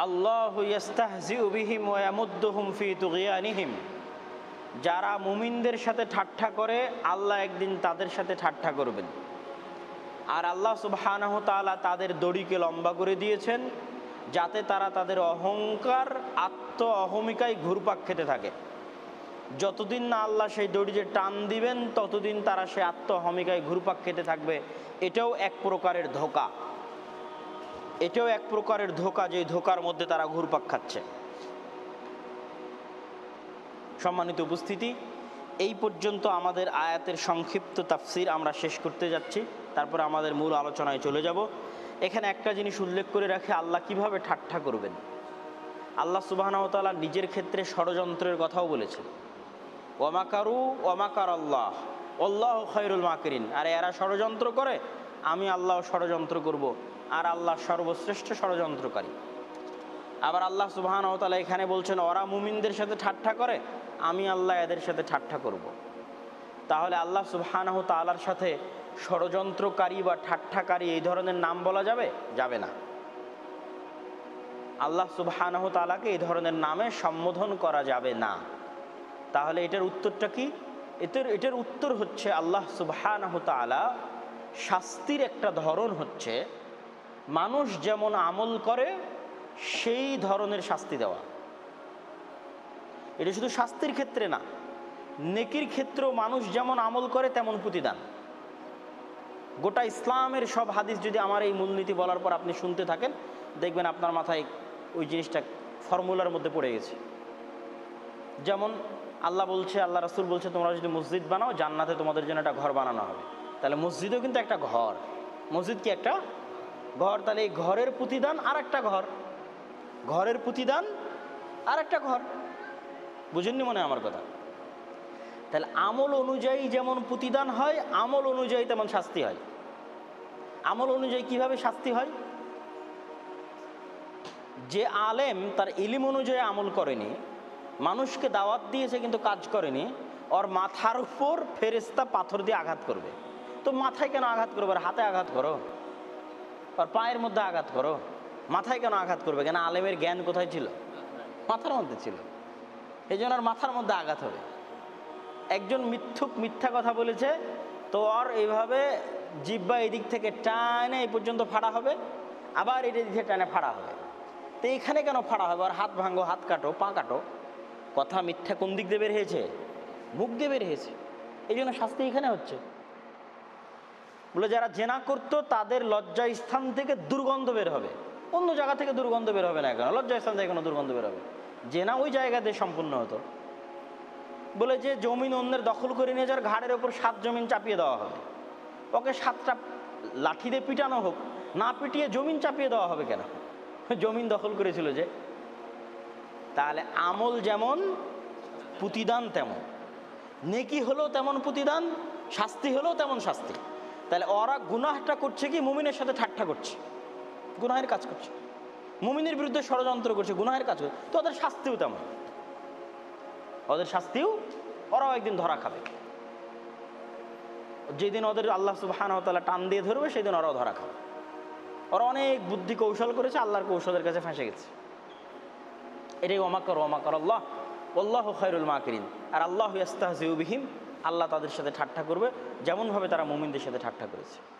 আল্লাহ যারা মুমিনদের সাথে ঠাট্টা করে, আল্লাহ একদিন তাদের সাথে ঠাট্টা করবেন। আর আল্লাহ তাআলা তাদের দড়িকে লম্বা করে দিয়েছেন, যাতে তারা তাদের অহংকার, আত্ম অহমিকায় ঘুরপাক খেতে থাকে। যতদিন না আল্লাহ সেই দড়িতে টান দিবেন, ততদিন তারা সে আত্ম অহমিকায় ঘুরপাক খেতে থাকবে। এটাও এক প্রকারের ধোকা। এটাও এক প্রকারের ধোকা যে ধোকার মধ্যে তারা ঘুরপাক খাচ্ছে। সম্মানিত উপস্থিতি, এই পর্যন্ত আমাদের আয়াতের সংক্ষিপ্ত তাফসির আমরা শেষ করতে যাচ্ছি, তারপরে আমাদের মূল আলোচনায় চলে যাব। এখানে একটা জিনিস উল্লেখ করে রাখে, আল্লাহ কীভাবে ঠাট্টা করবেন? আল্লাহ সুবাহনতালা নিজের ক্ষেত্রে ষড়যন্ত্রের কথাও বলেছেন। ওয়ামাকারু ওয়ামাকার আল্লাহ? আল্লাহ খৈরুল মাকরিন। আর এরা ষড়যন্ত্র করে, আমি আল্লাহ ষড়যন্ত্র করব। আর আল্লাহ সর্বশ্রেষ্ঠ ষড়যন্ত্রকারী। আবার আল্লাহ সুবাহানতালা এখানে বলছেন, ওরা মুমিনদের সাথে ঠাট্টা করে, আমি আল্লাহ এদের সাথে ঠাট্টা করব। তাহলে আল্লাহ সুবহানাহ তালার সাথে ষড়যন্ত্রকারী বা ঠাট্টাকারী এই ধরনের নাম বলা যাবে? যাবে না। আল্লাহ সুবহানাহ তালাকে এই ধরনের নামে সম্বোধন করা যাবে না। তাহলে এটার উত্তরটা কি? এটার এটার উত্তর হচ্ছে আল্লাহ সুবহানাহ তালা শাস্তির একটা ধরন হচ্ছে মানুষ যেমন আমল করে, সেই ধরনের শাস্তি দেওয়া। এটা শুধু শাস্তির ক্ষেত্রে না, নেকির ক্ষেত্রেও মানুষ যেমন আমল করে, তেমন প্রতিদান। গোটা ইসলামের সব হাদিস যদি আমার এই মূলনীতি বলার পর আপনি শুনতে থাকেন, দেখবেন আপনার মাথায় ওই জিনিসটা ফর্মুলার মধ্যে পড়ে গেছে। যেমন আল্লাহ বলছে, আল্লাহ রাসুল বলছে, তোমরা যদি মসজিদ বানাও, জান্নাতে তোমাদের জন্য একটা ঘর বানানো হবে। তাহলে মসজিদও কিন্তু একটা ঘর। মসজিদ কি একটা ঘর, তাহলে এই ঘরের প্রতিদান আর একটা ঘর। ঘরের প্রতিদান আর একটা ঘর। বুঝেননি মনে আমার কথা? তাহলে আমল অনুযায়ী যেমন প্রতিদান হয়, আমল অনুযায়ী তেমন শাস্তি হয়। আমল অনুযায়ী কীভাবে শাস্তি হয়? যে আলেম তার ইলিম অনুযায়ী আমল করেনি, মানুষকে দাওয়াত দিয়েছে কিন্তু কাজ করেনি, ওর মাথার উপর ফেরেস্তা পাথর দিয়ে আঘাত করবে। তো মাথায় কেন আঘাত করবে? আর হাতে আঘাত করো। আর পায়ের মধ্যে আঘাত করো। মাথায় কেন আঘাত করবে? কেন আলেমের জ্ঞান কোথায় ছিল? মাথার মধ্যে ছিল। এই জন্য আর মাথার মধ্যে আঘাত হবে। একজন মিথ্যুক মিথ্যা কথা বলেছে, তো ওর এইভাবে জিব্বা এদিক থেকে টানে, এই পর্যন্ত ফাড়া হবে। আবার এদিক থেকে টানে, ফাড়া হবে। তো এখানে কেন ফাড়া হবে? আর হাত ভাঙো, হাত কাটো, পা কাটো। কথা মিথ্যা কোন দিক দিয়ে বের হয়েছে? মুখ দিয়ে বের হয়েছে। এই জন্য শাস্তি এখানে হচ্ছে। বলে যারা জেনা করতো তাদের লজ্জা স্থান থেকে দুর্গন্ধ বের হবে। অন্য জায়গা থেকে দুর্গন্ধ বের হবে না কেন? লজ্জা স্থান থেকে কোনো দুর্গন্ধ বের হবে। জেনা ওই জায়গাতে সম্পূর্ণ হতো। বলে যে জমিন অন্যের দখল করে নিয়ে যাওয়ার ঘাড়ের ওপর সাত জমিন চাপিয়ে দেওয়া হবে। ওকে সাতটা লাঠি দিয়ে পিটানো হোক, না পিটিয়ে জমিন চাপিয়ে দেওয়া হবে কেন? জমিন দখল করেছিল যে। তাহলে আমল যেমন, প্রতিদান তেমন। নেকি হলেও তেমন প্রতিদান, শাস্তি হলেও তেমন শাস্তি। তাহলে ওরা গুনাহটা করছে কি? মুমিনের সাথে ঠাট্টা করছে। গুনাহের কাজ করছে। মুমিনের বিরুদ্ধে ষড়যন্ত্র করছে, গুনাহের কাজ করছে। তো ওদের শাস্তিও তেমন। ওদের শাস্তিও ওরাও একদিন ধরা খাবে। যেদিন ওদের আল্লাহ সুবাহান তালা টান দিয়ে ধরবে, সেদিন ওরাও ধরা খাবে। ওরা অনেক বুদ্ধি কৌশল করেছে, আল্লাহর কৌশলের কাছে ফেঁসে গেছে। এটাই ওমাকর ওমাকর আল্লাহ। আল্লাহ খৈরুল মাকরিন। আর আল্লাহ ইয়াস্তাহজিউবিহিম আল্লাহ তাদের সাথে ঠাট্টা করবে, যেমনভাবে তারা মুমিনদের সাথে ঠাট্টা করেছে।